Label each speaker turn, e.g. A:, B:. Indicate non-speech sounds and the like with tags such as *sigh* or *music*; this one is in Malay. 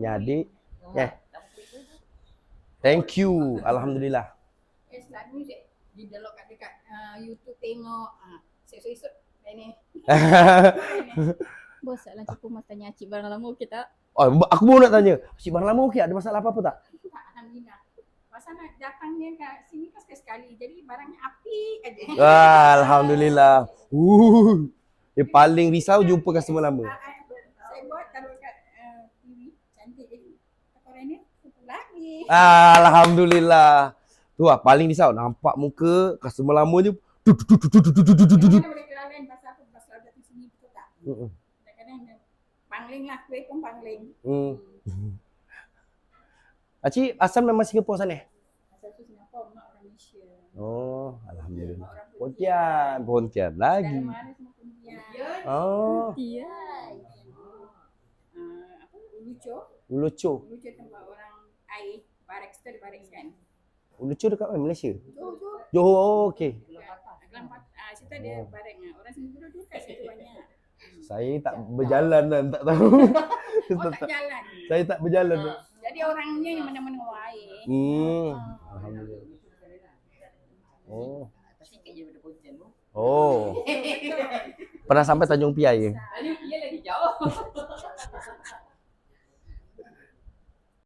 A: Jadi, eh. Thank you. Alhamdulillah.
B: Eh, selalu je di dalam kat dekat uh, YouTube tengok uh, esok-esok ini. *laughs*
C: Bos lah cukup mas tanya Cik barang lama okey tak?
A: oh, aku baru nak tanya. Cik Barang lama okey? Ada masalah apa-apa tak?
B: Tak, Alhamdulillah. Pasal nak datangnya kat sini kan sekali-sekali. Jadi barangnya api aja.
A: Wah, Alhamdulillah. Uh, yang paling risau jumpa customer lama.
B: Ah, ah, Saya buat taruh kat uh, TV. Cantik Koran ni tutup lagi.
A: Ah, Alhamdulillah. Tu lah, paling risau. Nampak muka customer lama je.
B: Boleh pasal? Pasal datang sini betul tak?
A: Mm-mm.
B: Kadang-kadang dia pangling lah. Kuih pun pangling. *laughs*
A: Hmm. Acik, asal memang Singapura sana?
B: Pasal tu Singapura mak orang Malaysia.
A: Oh, Alhamdulillah. Pontian, Pontian
B: Dari
A: lagi.
B: mana semua Pontian.
A: Oh,
C: Iya.
B: Uh, apa? Uluco.
A: Uluco.
B: Uluco tempat orang air. Barek, kita ada barek kan?
A: Uluco dekat mana? Malaysia?
B: Johor, Johor.
A: Johor, oh, okey.
B: Kelang Pat- ah, situ ada
A: Oh.
B: ah. Orang Singapura dulu kat situ banyak.
A: Saya tak berjalan dan tak tahu. *laughs*
B: Oh *laughs* tak jalan.
A: Saya tak berjalan.
B: Jadi orangnya yang mana-mana orang air.
A: Hmm.
B: Ah.
A: Alhamdulillah. Oh.
D: Sikit je daripada Pontian tu.
A: Oh. *laughs* Pernah sampai Tanjung Piai ke?
B: Betul.